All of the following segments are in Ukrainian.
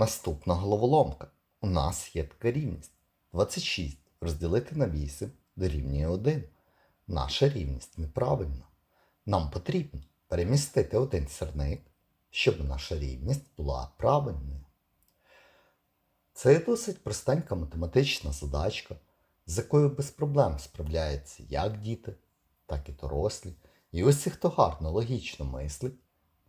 Наступна головоломка. У нас є така рівність. 26 розділити на 8 дорівнює 1. Наша рівність неправильна. Нам потрібно перемістити один сірник, щоб наша рівність була правильною. Це досить простенька математична задачка, з якою без проблем справляються як діти, так і дорослі. І усі, хто гарно логічно мислить,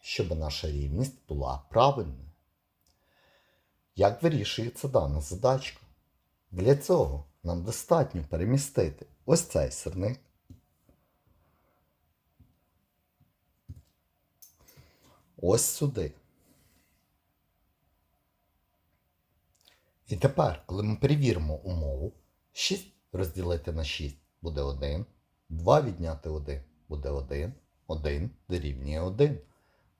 щоб наша рівність була правильною. Як вирішується дана задачка? Для цього нам достатньо перемістити ось цей сирник. Ось сюди. І тепер, коли ми перевіримо умову, 6 розділити на 6 буде 1, 2 відняти 1 буде 1, 1 дорівнює 1.